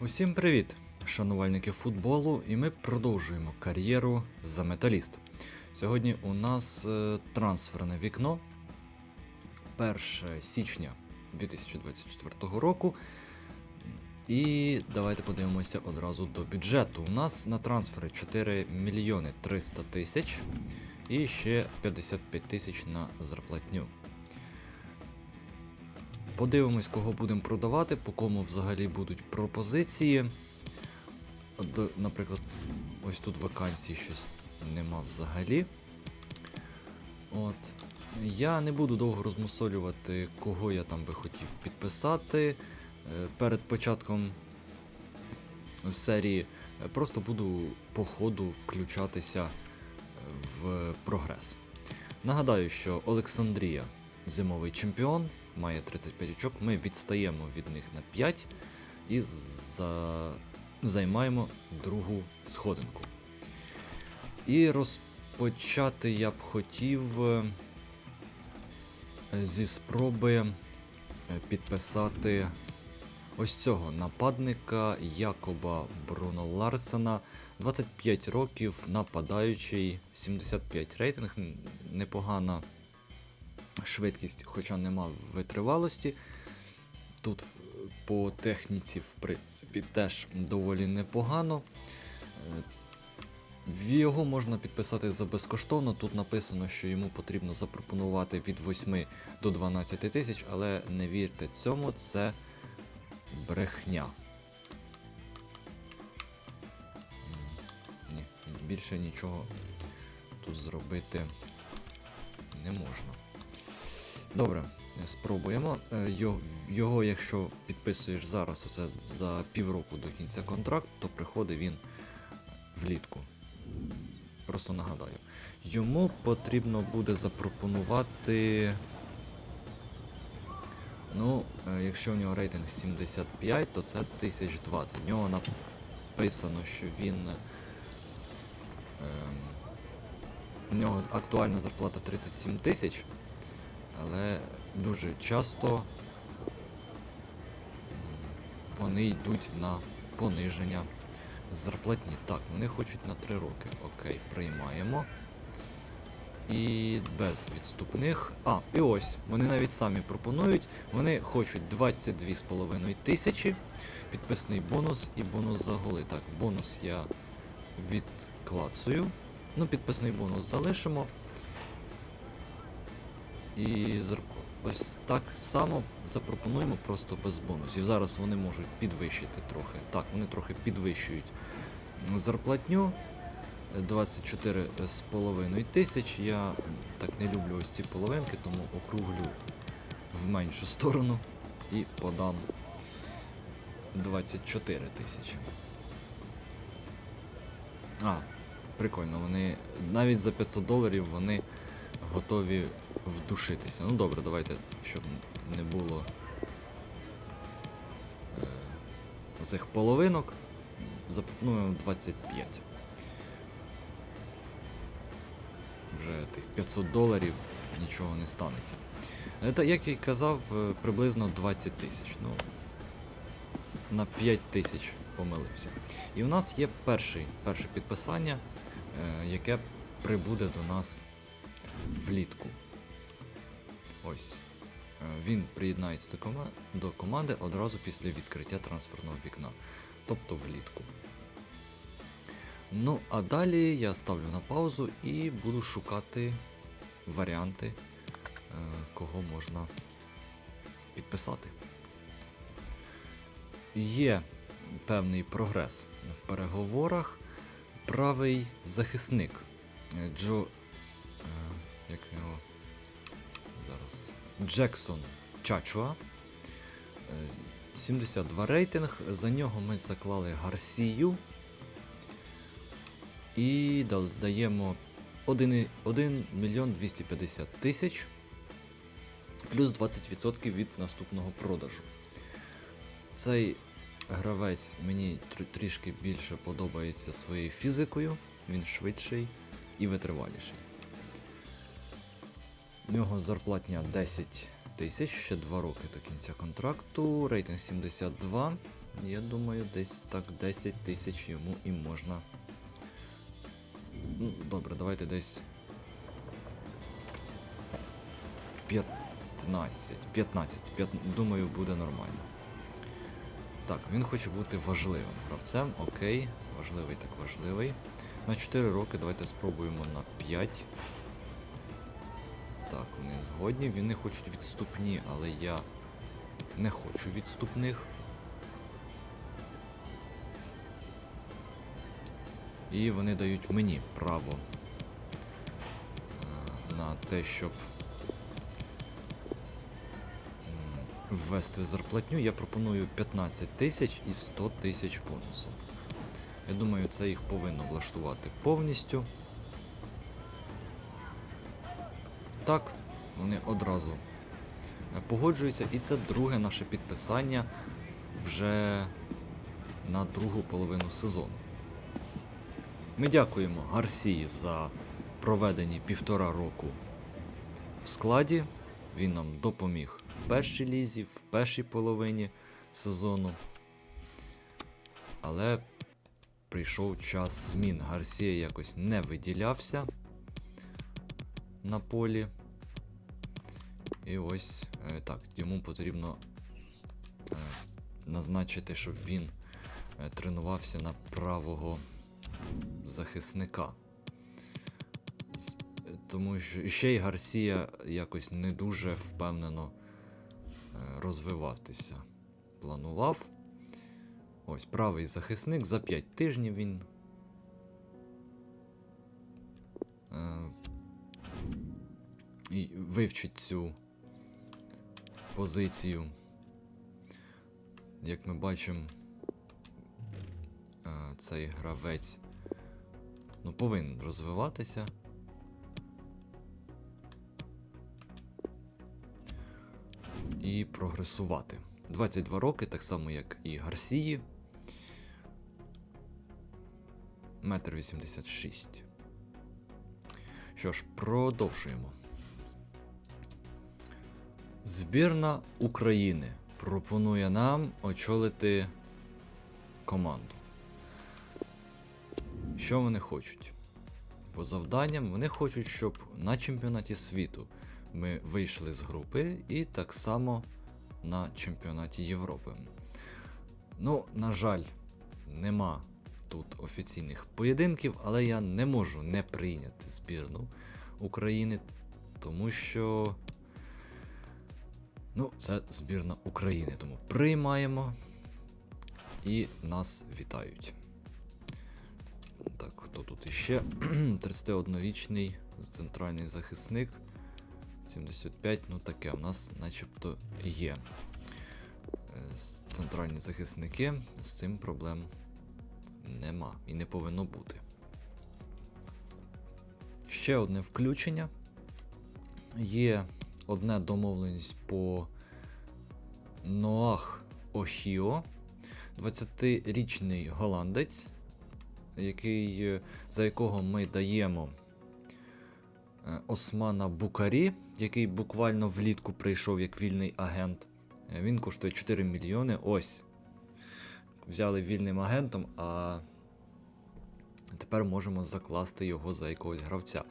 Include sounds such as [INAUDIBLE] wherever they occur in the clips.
Усім привіт, шанувальники футболу, і ми продовжуємо кар'єру за металіст. Сьогодні у нас е, трансферне вікно 1 січня 2024 року. І давайте подивимося одразу до бюджету. У нас на трансфери 4 мільйони 300 тисяч і ще 55 тисяч на зарплатню. Подивимось, кого будемо продавати, по кому взагалі будуть пропозиції. Наприклад, ось тут вакансій щось нема взагалі. От. Я не буду довго розмусолювати, кого я там би хотів підписати. Е, Перед початком серії просто буду по ходу включатися в прогрес. Нагадаю, що Олександрія зимовий чемпіон, має 35 очок. Ми відстаємо від них на 5 і за... займаємо другу сходинку. І розпочати я б хотів е, зі спроби е, підписати ось цього нападника Якоба Бруно Ларсена. 25 років, нападаючий, 75 рейтинг, непогана швидкість, хоча нема витривалості. Тут по техніці, в принципі, теж доволі непогано. Е, Його можна підписати за безкоштовно. Тут написано, що йому потрібно запропонувати від 8 до 12 тисяч, але не вірте цьому, це брехня. Ні, більше нічого тут зробити не можна. Добре, спробуємо. Е, Його, якщо підписуєш зараз, оце за півроку до кінця контракту, то приходить він влітку. Просто нагадаю. Йому потрібно буде запропонувати. Ну, е, якщо у нього рейтинг 75, то це 1020. В нього написано, що він. Ем, у нього актуальна зарплата 37 тисяч, але дуже часто вони йдуть на пониження зарплатні. Так, вони хочуть на 3 роки. Окей, приймаємо. І без відступних. А, і ось, вони навіть самі пропонують. Вони хочуть 22,5 тисячі, підписний бонус і бонус за голи. Так, бонус я відклацую. Ну, підписний бонус залишимо. І ось так само запропонуємо просто без бонусів. Зараз вони можуть підвищити трохи. Так, вони трохи підвищують зарплатню. 24,5 тисяч. Я так не люблю ось ці половинки, тому округлю в меншу сторону і подам 24 тисячі. А, прикольно, вони навіть за 500 доларів вони готові вдушитися. Ну добре, давайте, щоб не було е, оцих половинок, запропонуємо 25. Вже тих 500 доларів нічого не станеться. Е, Та, як я й казав, е, приблизно 20 тисяч. Ну, на 5 тисяч помилився. І у нас є перший, перше підписання, е, яке прибуде до нас влітку. Ось. Е, Він приєднається до, кома- до команди одразу після відкриття трансферного вікна, тобто влітку. Ну, а далі я ставлю на паузу і буду шукати варіанти, е, кого можна підписати. Є певний прогрес в переговорах. Правий захисник е, Джо. Е, Як його зараз. Джексон Чачуа. Е, 72 рейтинг. За нього ми заклали Гарсію. І дал- даємо 1, 1 мільйон 250 тисяч плюс 20% від наступного продажу. Цей гравець мені тр- трішки більше подобається своєю фізикою, він швидший і витриваліший. У нього зарплатня 10 тисяч, ще 2 роки до кінця контракту, рейтинг 72. Я думаю, десь так 10 тисяч йому і можна. Ну, добре, давайте десь. 15. 15. П'ят- Думаю, буде нормально. Так, він хоче бути важливим гравцем. Окей, важливий так важливий. На 4 роки давайте спробуємо на 5. Так, вони згодні. Вони хочуть відступні, але я не хочу відступних. І вони дають мені право е, на те, щоб ввести зарплатню. Я пропоную 15 тисяч і 100 тисяч бонусу. Я думаю, це їх повинно влаштувати повністю. Так, вони одразу е, погоджуються, і це друге наше підписання вже на другу половину сезону. Ми дякуємо Гарсії за проведені півтора року в складі. Він нам допоміг в першій лізі, в першій половині сезону. Але прийшов час змін. Гарсія якось не виділявся на полі. І ось е, так, йому потрібно е, назначити, щоб він е, тренувався на правого захисника. Тому що ще й Гарсія якось не дуже впевнено розвиватися. Планував. Ось правий захисник за 5 тижнів він. І вивчить цю позицію. Як ми бачимо, цей гравець ну, повинен розвиватися. І прогресувати. 22 роки, так само як і Гарсії. Метр 86. Що ж, продовжуємо. Збірна України пропонує нам очолити команду. Що вони хочуть? По завданням вони хочуть, щоб на чемпіонаті світу ми вийшли з групи і так само на чемпіонаті Європи. Ну, на жаль, нема тут офіційних поєдинків, але я не можу не прийняти збірну України, тому що. Ну, це збірна України, тому приймаємо і нас вітають. Так, хто тут іще? [CLEARS THROAT] 31-річний центральний захисник. 75, ну таке, у нас начебто є. Е, Центральні захисники, з цим проблем нема і не повинно бути. Ще одне включення. Є одна домовленість по Ноах Охіо, 20-річний голландець, який, е, за якого ми даємо е, Османа Букарі, який буквально влітку прийшов як вільний агент. Е, Він коштує 4 мільйони. Ось. Взяли вільним агентом, а тепер можемо закласти його за якогось гравця.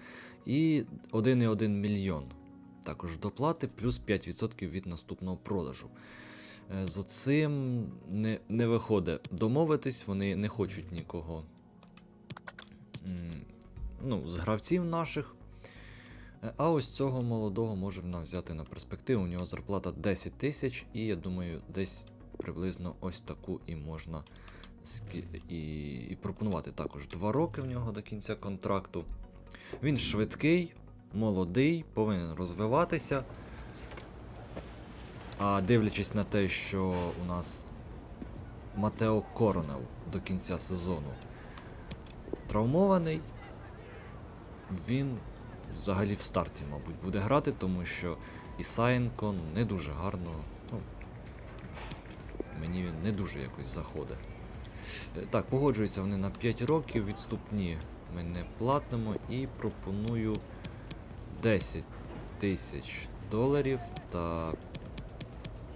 І 1,1 мільйон. Також доплати, плюс 5% від наступного продажу. Е, З оцим не, не виходить домовитись, вони не хочуть нікого ну, з гравців наших. Е, А ось цього молодого можемо взяти на перспективу. У нього зарплата 10 тисяч, і я думаю, десь приблизно ось таку і можна і, і пропонувати. Також 2 роки в нього до кінця контракту. Він швидкий, молодий, повинен розвиватися. А дивлячись на те, що у нас Матео Коронел до кінця сезону травмований, він взагалі в старті, мабуть, буде грати, тому що Ісаєнко не дуже гарно. Ну, мені він не дуже якось заходить. Е, Так, погоджуються вони на 5 років, відступні ми не платимо і пропоную 10 тисяч доларів та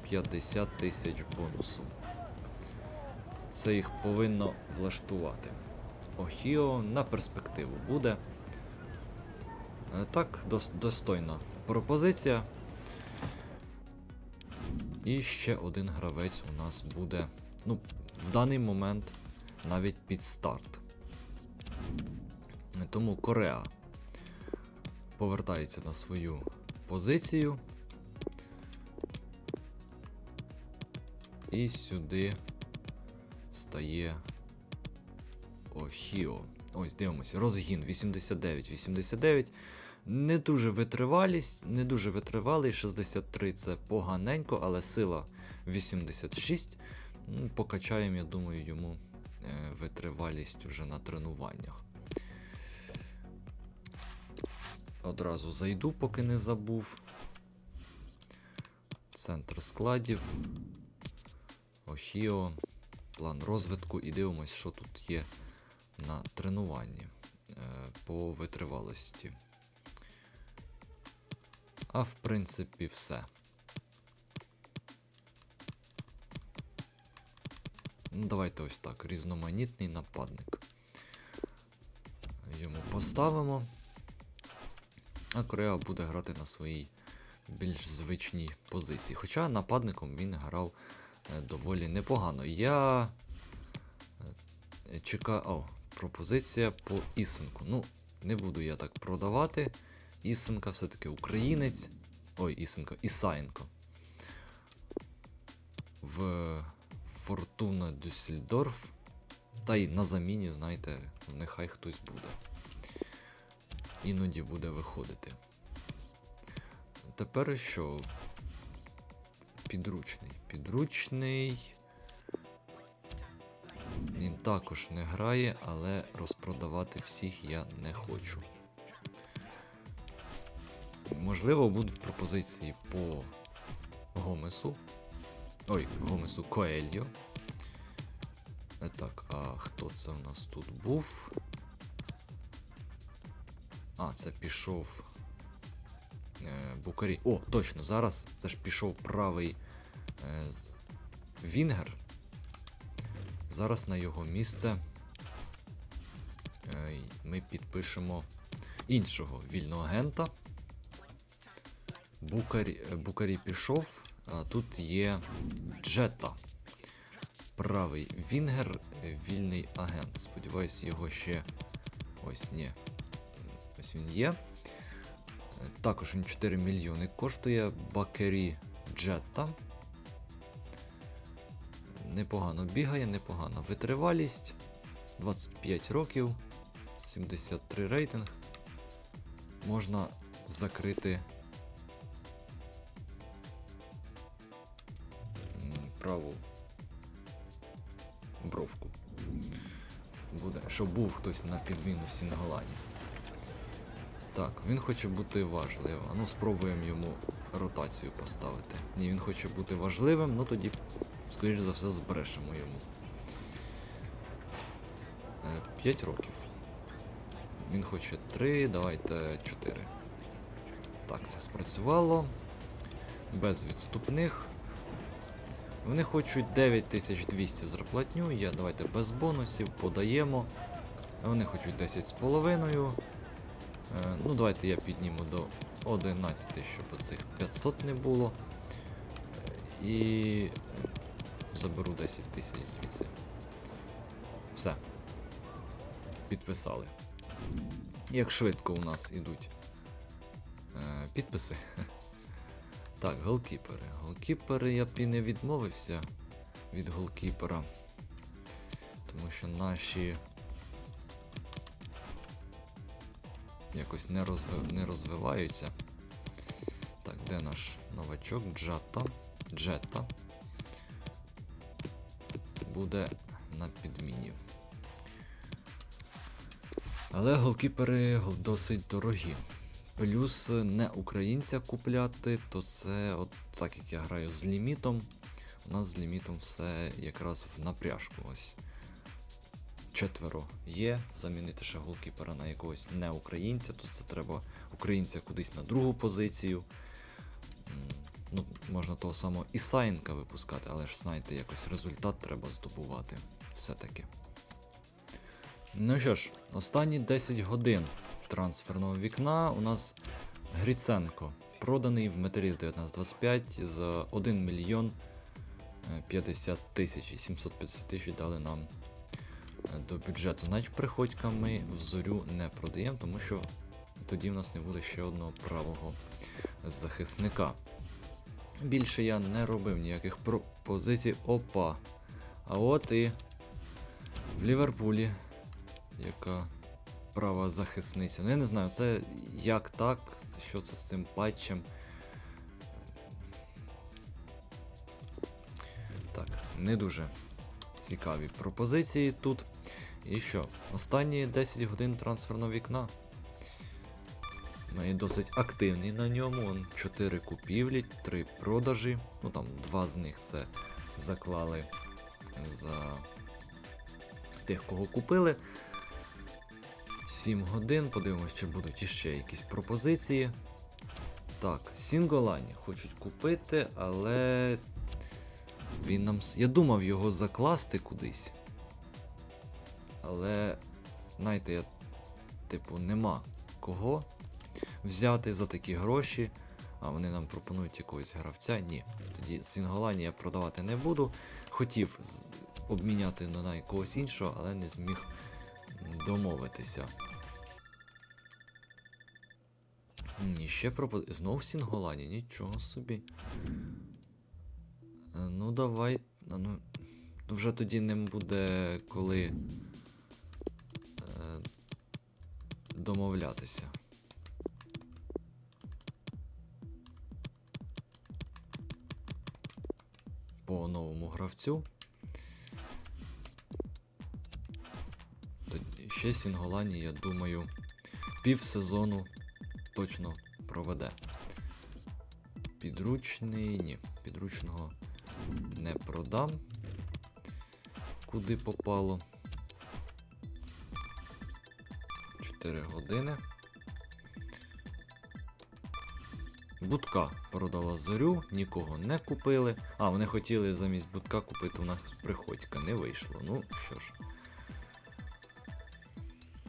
50 тисяч бонусу. Це їх повинно влаштувати. Охіо на перспективу буде. Е, Так, дос- достойна пропозиція. І ще один гравець у нас буде. Ну, в даний момент навіть під старт. Тому Кореа повертається на свою позицію. І сюди стає Охіо. Ось дивимося. Розгін 89-89. Не дуже витривалість, не дуже витривалий. 63 це поганенько, але сила 86. Ну, Покачаємо, я думаю, йому е, витривалість уже на тренуваннях. Одразу зайду, поки не забув. Центр складів. Охіо. План розвитку і дивимось, що тут є на тренуванні е, по витривалості. А в принципі, все. Ну, давайте ось так. Різноманітний нападник. Йому поставимо. А Кореа буде грати на своїй більш звичній позиції. Хоча нападником він грав е, доволі непогано. Я е, чекаю. О, пропозиція по Ісенку. Ну, не буду я так продавати. Ісенка все-таки українець. Ой, Ісенко, Ісаєнко. В Фортуна Дюссельдорф. Та й на заміні, знаєте, нехай хтось буде. Іноді буде виходити. Тепер що? Підручний. Підручний. Він також не грає, але розпродавати всіх я не хочу. Можливо, будуть пропозиції по Гомесу. Ой, Гомесу Коельо. Так, а хто це у нас тут був? А, це пішов. Е, Букарі. О, точно, зараз це ж пішов правий е, Вінгер. Зараз на його місце е, ми підпишемо іншого вільного агента. Букарі, е, Букарі пішов, а тут є Джета. Правий Вінгер, е, вільний агент. Сподіваюсь, його ще. Ось ні. Ось він є. Е, Також він 4 мільйони коштує. Бакері Джета. Непогано бігає, непогана витривалість. 25 років, 73 рейтинг. Можна закрити праву бровку. Буде, щоб був хтось на підміну Сінгалані. Так, він хоче бути важливим. Ну спробуємо йому ротацію поставити. Ні, він хоче бути важливим, ну тоді, скоріш за все, збрешемо йому. 5 років. Він хоче 3, давайте 4. Так, це спрацювало. Без відступних. Вони хочуть 9200 зарплатню. Я давайте без бонусів подаємо. Вони хочуть 10,5. Е, ну, давайте я підніму до 11, щоб оцих 500 не було. Е, І заберу 10 тисяч звідси. Все. Підписали. Як швидко у нас ідуть е, підписи. [LAUGHS] Так, голкіпери. Голкіпери я б і не відмовився від голкіпера. Тому що наші якось не, розви... не розвиваються. Так, де наш новачок? Джата. Джета. Буде на підміні. Але голкіпери досить дорогі. Плюс не українця купляти, то це, от так як я граю з лімітом, у нас з лімітом все якраз в напряжку. Ось. Четверо є. Замінити ще голкіпера на якогось не українця, то це треба українця кудись на другу позицію. Ну, можна того самого Ісаєнка випускати, але ж знаєте, якось результат треба здобувати. все-таки. Ну що ж, останні 10 годин трансферного вікна у нас Гріценко. Проданий в Металіст 1925 за 1 мільйон е, 50 тисяч і 750 тисяч дали нам е, до бюджету. Значить, приходька ми в зорю не продаємо, тому що тоді в нас не буде ще одного правого захисника. Більше я не робив ніяких пропозицій. Опа. А от і в Ліверпулі, яка права захисниця. Ну я не знаю, це як так, що це з цим патчем. Так, не дуже цікаві пропозиції тут. І що? Останні 10 годин трансферного вікна. Ми досить активний на ньому. 4 купівлі, 3 продажі. Ну там два з них це заклали за тих, кого купили. 7 годин. Подивимось, чи будуть іще якісь пропозиції. Так, Сінголані хочуть купити, але. Він нам. Я думав його закласти кудись. Але. Знаєте, я. Типу, нема кого взяти за такі гроші. А вони нам пропонують якогось гравця. Ні. Тоді Сінголані я продавати не буду. Хотів обміняти на якогось іншого, але не зміг домовитися. Ні, ще пропо... Знов Сінголані, нічого собі. Е, Ну, давай. Ну, вже тоді не буде коли домовлятися. По новому гравцю. Тоді ще Сінголані, я думаю, пів сезону точно проведе. Підручний, ні, підручного не продам. Куди попало? 4 години. Будка продала зорю, нікого не купили. А, вони хотіли замість будка купити у нас приходька. Не вийшло. Ну що ж.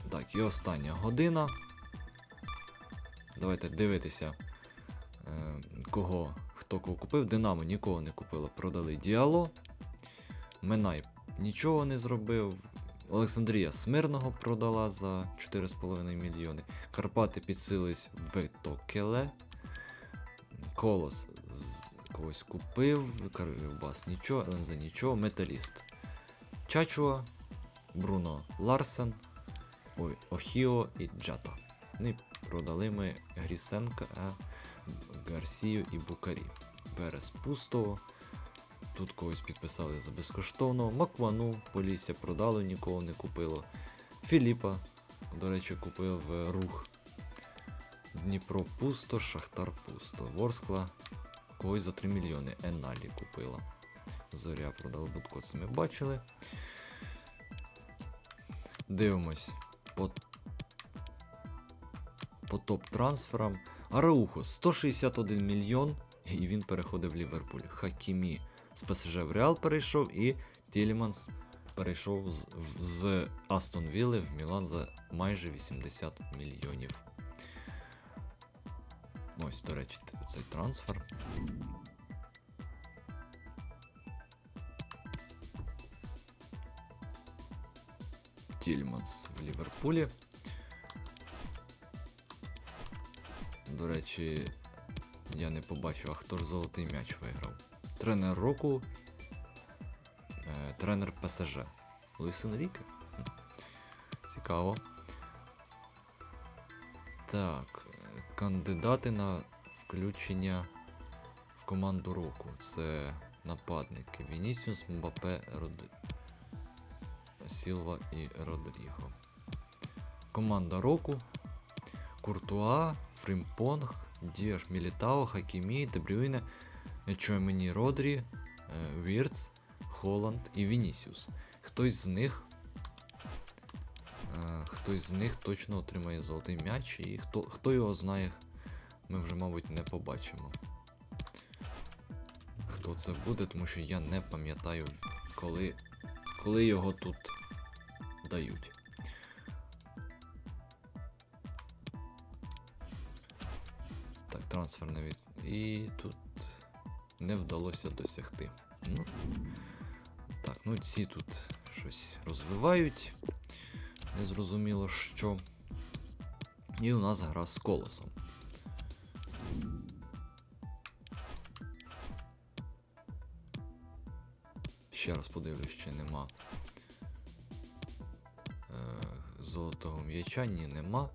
Так, і остання година. Давайте дивитися, е, кого, хто кого купив. Динамо нікого не купило, продали Діало. Минай нічого не зробив. Олександрія Смирного продала за 4,5 мільйони. Карпати підсилились в Токеле. Колос з когось купив. Карбас нічого, ЛНЗ нічого, Металіст. Чачуа, Бруно Ларсен, ой, Охіо і Джата. Ну і продали ми Грісенка, Гарсію і Букарі. Верес пустого. Тут когось підписали за безкоштовно. Маквану Полісся продали, нікого не купило. Філіпа, до речі, купив е, рух. Дніпро пусто, Шахтар пусто. Ворскла когось за 3 мільйони. Еналі купила. Зоря продала будку, це ми бачили. Дивимось. По, по топ-трансферам. Араухо 161 мільйон, і він переходить в Ліверпуль. Хакімі з ПСЖ в Реал перейшов, і Тіліманс перейшов з, з Астон Вілли в Мілан за майже 80 мільйонів. Ось, до речі, цей трансфер. Тільманс в Ліверпулі. До речі, я не побачив, а хто ж золотий м'яч виграв. Тренер року. Е, тренер ПСЖ. Луїс Енріке? Цікаво. Так, кандидати на включення в команду року. Це нападники Вінісіус, Мбапе, Род... Сілва і Родріго. Команда року. Куртуа, Фримпонг, Діаш Мілітао, Хакімі, Дебрюйне, Чоймені Родрі, е, Вірц, Холланд і Вінісіус. Хтось з них. е, Хтось з них точно отримає золотий м'яч, і хто, хто його знає, ми вже, мабуть, не побачимо. Хто це буде, тому що я не пам'ятаю, коли, коли його тут дають. Так, трансфер не від. І тут не вдалося досягти. Ну, так, ну ці тут щось розвивають. Незрозуміло що. І у нас гра з колосом. Ще раз подивлюсь, чи нема. Е, золотого м'яча, ні, нема.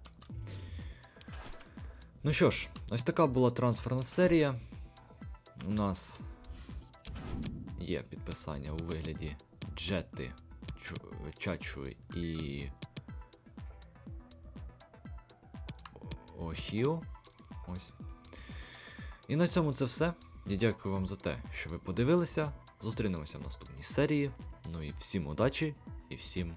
Ну що ж, ось така була трансферна серія. У нас є підписання у вигляді Джети, Чачу і. Охіо. Ось. І на цьому це все. Я дякую вам за те, що ви подивилися. Зустрінемося в наступній серії. Ну і всім удачі і всім.